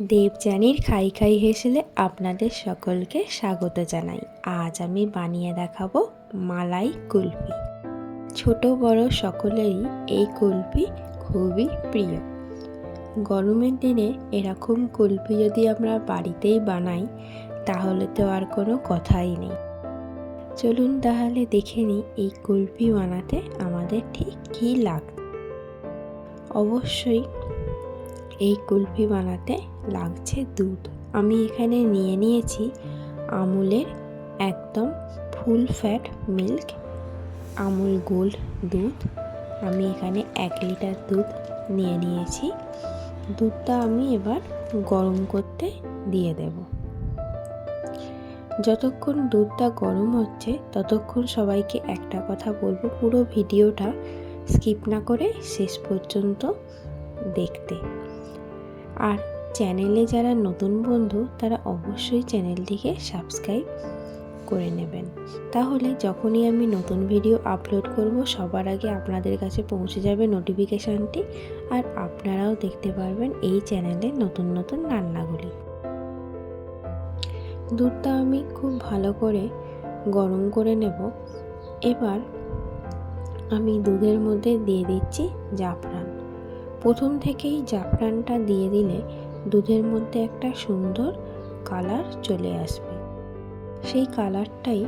দেবযানীর খাই খাই হেসেলে আপনাদের সকলকে স্বাগত জানাই। আজ আমি বানিয়ে দেখাবো মালাই কুলফি। ছোট বড় সকলেরই এই কুলফি খুবই প্রিয়। গরমের দিনে এরকম কুলফি যদি আমরা বাড়িতেই বানাই, তাহলে তো আর কোনো কথাই নেই। চলুন তাহলে দেখে নিই এই কুলফি বানাতে আমাদের ঠিক কী লাগবে। অবশ্যই এই কুলফি বানাতে লাগছে দুধ। আমি এখানে নিয়ে নিয়েছি আমুলের একদম full fat milk, Amul gold দুধ। আমি এখানে এক লিটার দুধ নিয়ে নিয়েছি। দুধটা আমি এবার গরম করতে দিয়ে দেব। যতক্ষণ দুধটা গরম হচ্ছে, ততক্ষণ সবাইকে একটা কথা বলব। পুরো ভিডিওটা স্কিপ না করে শেষ পর্যন্ত দেখতে। আর চ্যানেলে যারা নতুন বন্ধু, তারা অবশ্যই চ্যানেলটিকে সাবস্ক্রাইব করে নেবেন। তাহলে যখনই আমি নতুন ভিডিও আপলোড করব, সবার আগে আপনাদের কাছে পৌঁছে যাবে নোটিফিকেশানটি, আর আপনারাও দেখতে পারবেন এই চ্যানেলে নতুন নতুন রান্নাগুলি। দুধটা আমি খুব ভালো করে গরম করে নেব। এবার আমি দুধের মধ্যে দিয়ে দিচ্ছি জাফরান। প্রথম থেকেই জাফরানটা দিয়ে দিলে দুধের মধ্যে একটা সুন্দর কালার চলে আসবে। সেই কালারটাই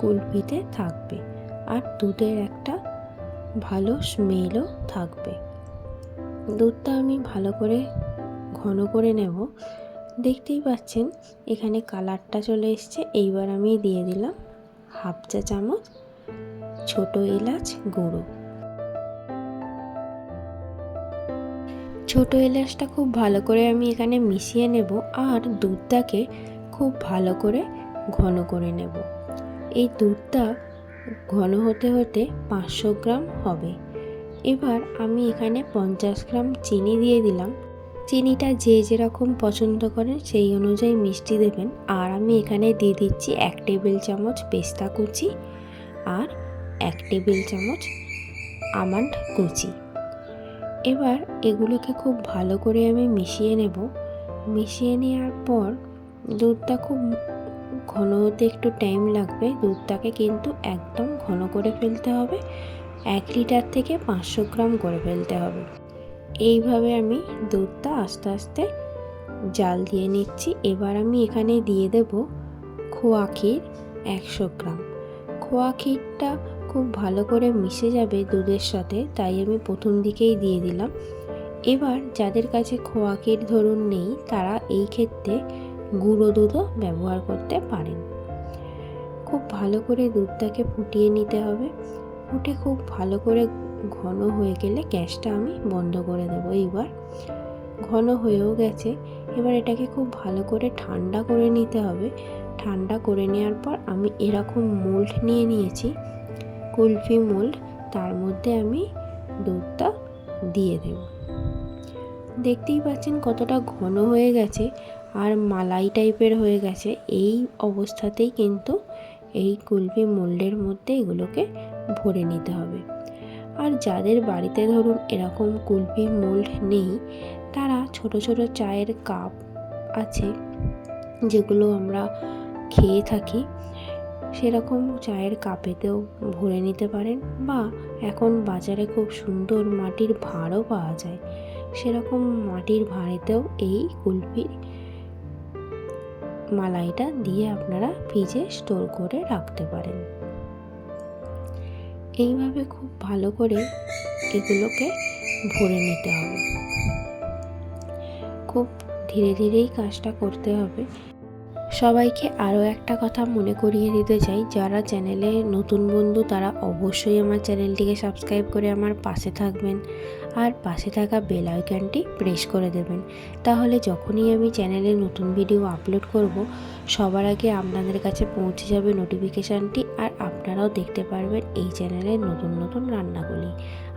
কুলপিতে থাকবে আর দুধের একটা ভালো স্মেলও থাকবে। দুধটা আমি ভালো করে, ঘন করে নেব। দেখতেই পাচ্ছেন, এখানে কালারটা চলে এসছে। এইবার আমি দিয়ে দিলাম হাফ চা চামচ ছোট এলাচ গুঁড়ো। ছোট এলাচটা খুব ভালো করে আমি এখানে মিশিয়ে নেব আর দুধটাকে খুব ভালো করে ঘন করে নেব। এই দুধটা ঘন হতে হতে পাঁচশো গ্রাম হবে। এবার আমি এখানে পঞ্চাশ গ্রাম চিনি দিয়ে দিলাম। চিনিটা যে যেরকম পছন্দ করেন সেই অনুযায়ী মিষ্টি দেবেন। আর আমি এখানে দিয়ে দিচ্ছি এক টেবিল চামচ পেস্তা কুচি আর এক টেবিল চামচ আমন্ড কুচি। এবার এগুলোকে খুব ভালো করে আমি মিশিয়ে নেব। মিশিয়ে নেওয়ার পর দুধটা খুব ঘন হতে একটু টাইম লাগবে। দুধটাকে কিন্তু একদম ঘন করে ফেলতে হবে। এক লিটার থেকে পাঁচশো গ্রাম করে ফেলতে হবে। এইভাবে আমি দুধটা আস্তে আস্তে জাল দিয়ে নিচ্ছি। এবার আমি এখানে দিয়ে দেব খোয়া ক্ষীর একশো গ্রাম। খোয়া ক্ষীরটা খুব ভালো করে মিশে যাবে দুধের সাথে, তাই আমি প্রথম দিকেই দিয়ে দিলাম। এবার যাদের কাছে খোয়া ধরুন নেই, তারা এই ক্ষেত্রে গুঁড়ো দুধও ব্যবহার করতে পারেন। খুব ভালো করে দুধটাকে ফুটিয়ে নিতে হবে। ফুটে খুব ভালো করে ঘন হয়ে গেলে গ্যাসটা আমি বন্ধ করে দেবো এইবার। ঘন হয়েও গেছে। এবার এটাকে খুব ভালো করে ঠান্ডা করে নিতে হবে। ঠান্ডা করে নেওয়ার পর আমি এরকম মোল্ড নিয়ে নিয়েছি। কুলফি মোল্ড, তার মধ্যে আমি দুধটা দিয়ে দেব। দেখতেই পাচ্ছেন কতটা ঘন হয়ে গেছে আর মালাই টাইপের হয়ে গেছে। এই অবস্থাতেই কিন্তু এই কুলফি মোল্ডের মধ্যে এগুলোকে ভরে নিতে হবে। আর যাদের বাড়িতে ধরুন এরকম কুলফি মোল্ড নেই, তারা ছোট ছোট চায়ের কাপ আছে, যেগুলো আমরা খেয়ে থাকি। সেরকম চায়ের কাপেতেও ভরে নিতে পারেন বা এখন বাজারে খুব সুন্দর মাটির ভাঁড়ও পাওয়া যায়। সেরকম মাটির ভাঁড়েতেও এই কুলফির মালাইটা দিয়ে আপনারা ফ্রিজে স্টোর করে রাখতে পারেন। এইভাবে খুব ভালো করে এগুলোকে ভরে নিতে হবে। খুব ধীরে ধীরেই কাজটা করতে হবে। সবাইকে আরও একটা কথা মনে করিয়ে দিতে চাই, যারা চ্যানেলে নতুন বন্ধু তারা অবশ্যই আমার চ্যানেলটিকে সাবস্ক্রাইব করে আমার পাশে থাকবেন আর পাশে থাকা বেল আইকনটি প্রেস করে দেবেন। তাহলে যখনই আমি চ্যানেলে নতুন ভিডিও আপলোড করব, সবার আগে আপনাদের কাছে পৌঁছে যাবে নোটিফিকেশানটি আর আপনারাও দেখতে পারবেন এই চ্যানেলের নতুন নতুন রান্নাগুলি।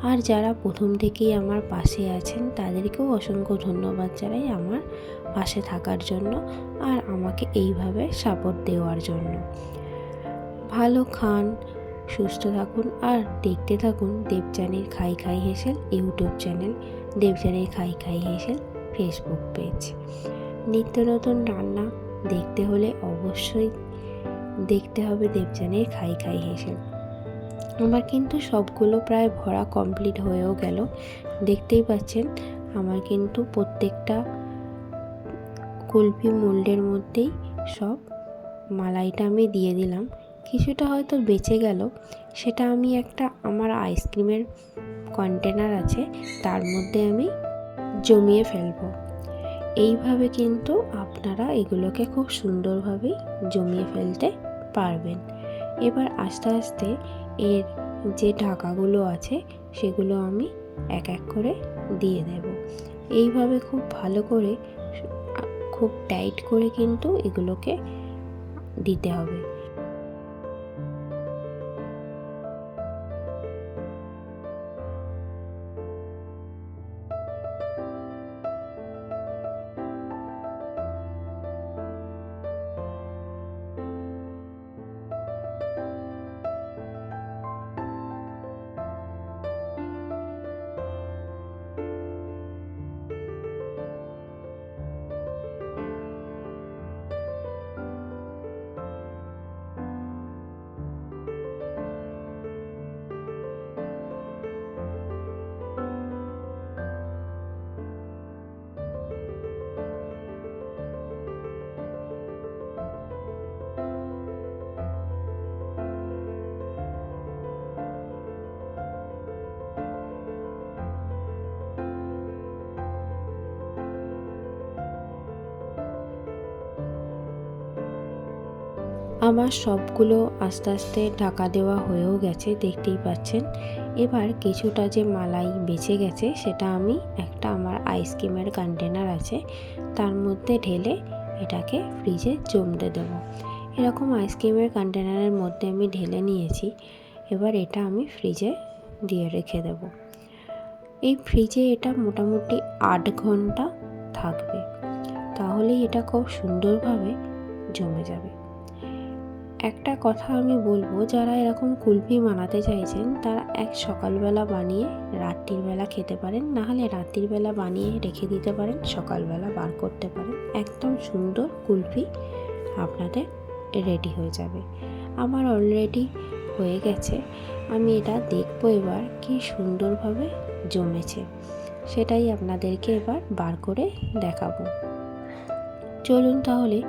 আর যারা প্রথম থেকেই আমার পাশে আছেন, তাদেরকেও অসংখ্য ধন্যবাদ জানাই আমার পাশে থাকার জন্য আর আমাকে এইভাবে সাপোর্ট দেওয়ার জন্য। ভালো খান, সুস্থ থাকুন আর দেখতে থাকুন দেবযানীর খাই খাই হেসেল ইউটিউব চ্যানেল, দেবযানীর খাই খাই হেসেল ফেসবুক পেজ নিত্য নতুন রান্না দেখতে হলে অবশ্যই দেখতে হবে দেবজানের খাই খাই হেসে আমার কিন্তু সবগুলো প্রায় ভরা কমপ্লিট হয়েও গেল। দেখতেই পাচ্ছেন, আমার কিন্তু প্রত্যেকটা কুলপি মোল্ডের মধ্যেই সব মালাইটা আমি দিয়ে দিলাম। কিছুটা হয়তো বেঁচে গেল, সেটা আমি একটা আমার আইসক্রিমের কন্টেনার আছে, তার মধ্যে আমি জমিয়ে ফেলব। এইভাবে কিন্তু আপনারা এগুলোকে খুব সুন্দরভাবেই জমিয়ে ফেলতে পারবেন। এবার আস্তে আস্তে এর যে ঢাকাগুলো আছে সেগুলো আমি এক এক করে দিয়ে দেব। এইভাবে খুব ভালো করে খুব টাইট করে কিন্তু এগুলোকে দিতে হবে। আমার সবগুলো আস্তে আস্তে ঢাকা দেওয়া হয়েও গেছে, দেখতেই পাচ্ছেন। এবার কিছুটা যে মালাই বেঁচে গেছে, সেটা আমি একটা আমার আইসক্রিমের কন্টেনার আছে, তার মধ্যে ঢেলে এটাকে ফ্রিজে জমতে দেবো। এরকম আইসক্রিমের কন্টেনারের মধ্যে আমি ঢেলে নিয়েছি, এবার এটা আমি ফ্রিজে দিয়ে রেখে দেব। এই ফ্রিজে এটা মোটামুটি আট ঘণ্টা থাকবে, তাহলেই এটা খুব সুন্দরভাবে জমে যাবে। একটা কথা আমি বলব, যারা এরকম কুলফি বানাতে চাইছেন, তারা এক সকালবেলা বানিয়ে রাত্রির বেলা খেতে পারেন, নাহলে রাত্রির বেলা বানিয়ে রেখে দিতে পারেন, সকালবেলা বার করতে পারেন। একদম সুন্দর কুলফি আপনাদের রেডি হয়ে যাবে। আমার অলরেডি হয়ে গেছে। আমি এটা দেখব এবার কি সুন্দরভাবে জমেছে। সেটাই আপনাদেরকে এবার বার করে দেখাবো। চলুন তাহলে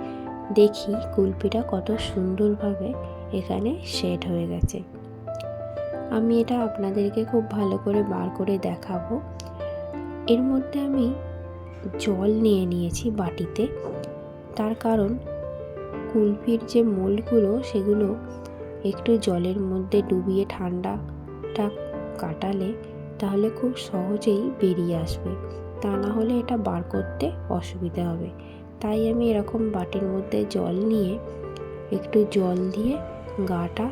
দেখি কুলপিটা কত সুন্দরভাবে এখানে সেট হয়ে গেছে। আমি এটা আপনাদেরকে খুব ভালো করে বার করে দেখাবো। এর মধ্যে আমি জল নিয়ে নিয়েছি বাটিতে। তার কারণ কুলফির যে মোলগুলো, সেগুলো একটু জলের মধ্যে ডুবিয়ে ঠান্ডাটা কাটালে তাহলে খুব সহজেই বেরিয়ে আসবে। তা না হলে এটা বার করতে অসুবিধা হবে। তাই আমি এরকম বাটির মধ্যে জল নিয়ে একটু জল দিয়ে গাটা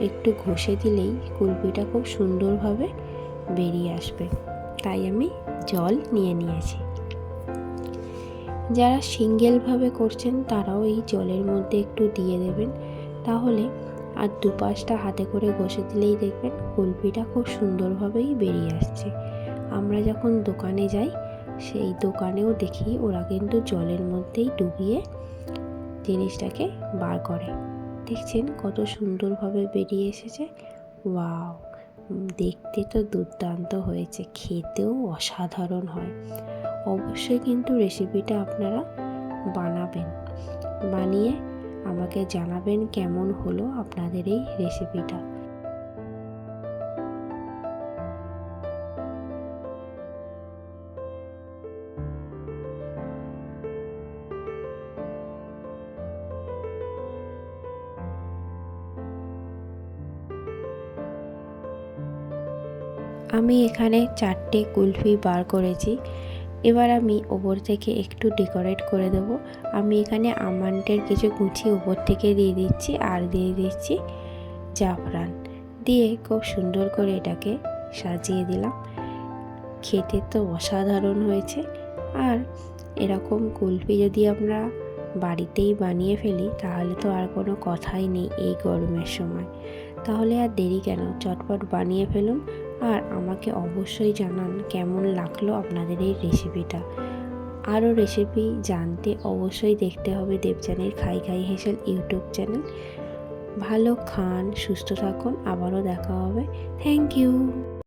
একটু ঘষে দিলেই কুলপিটা খুব সুন্দরভাবে বেরিয়ে আসবে। তাই আমি জল নিয়ে নিয়েছি। যারা সিঙ্গেলভাবে করছেন তারাও এই জলের মধ্যে একটু দিয়ে দেবেন। তাহলে আর দুপাশটা হাতে করে ঘষে দিলেই দেখবেন কুলপিটা খুব সুন্দরভাবেই বেরিয়ে আসছে। আমরা যখন দোকানে যাই সেই দোকানেও দেখি ওরা কিন্তু জলের মধ্যেই ডুবিয়ে জিনিসটাকে বার করে। দেখছেন কত সুন্দরভাবে বেরিয়ে এসেছে। ওয়াও! দেখতে তো দুর্দান্ত হয়েছে, খেতেও অসাধারণ হয়। অবশ্যই কিন্তু রেসিপিটা আপনারা বানাবেন, বানিয়ে আমাকে জানাবেন কেমন হলো আপনাদের এই রেসিপিটা। আমি এখানে চারটে কুলফি বার করেছি। এবার আমি ওপর থেকে একটু ডেকোরেট করে দেব। আমি এখানে আমান্টের কিছু কুচি ওপর থেকে দিয়ে দিচ্ছি আর দিয়ে দিচ্ছি জাফরান। দিয়ে খুব সুন্দর করে এটাকে সাজিয়ে দিলাম। খেতে তো অসাধারণ হয়েছে। আর এরকম কুলফি যদি আমরা বাড়িতেই বানিয়ে ফেলি, তাহলে তো আর কোনো কথাই নেই এই গরমের সময়। তাহলে আর দেরি কেন? চটপট বানিয়ে ফেলুন। আর আমাকে অবশ্যই জানান কেমন লাগল আপনাদের এই রেসিপিটা আরও রেসিপি জানতে অবশ্যই দেখতে হবে দেবযানীর খাই খাই হেসেল ইউটিউব চ্যানেল। ভালো খান, সুস্থ থাকুন, আবারও দেখা হবে। Thank you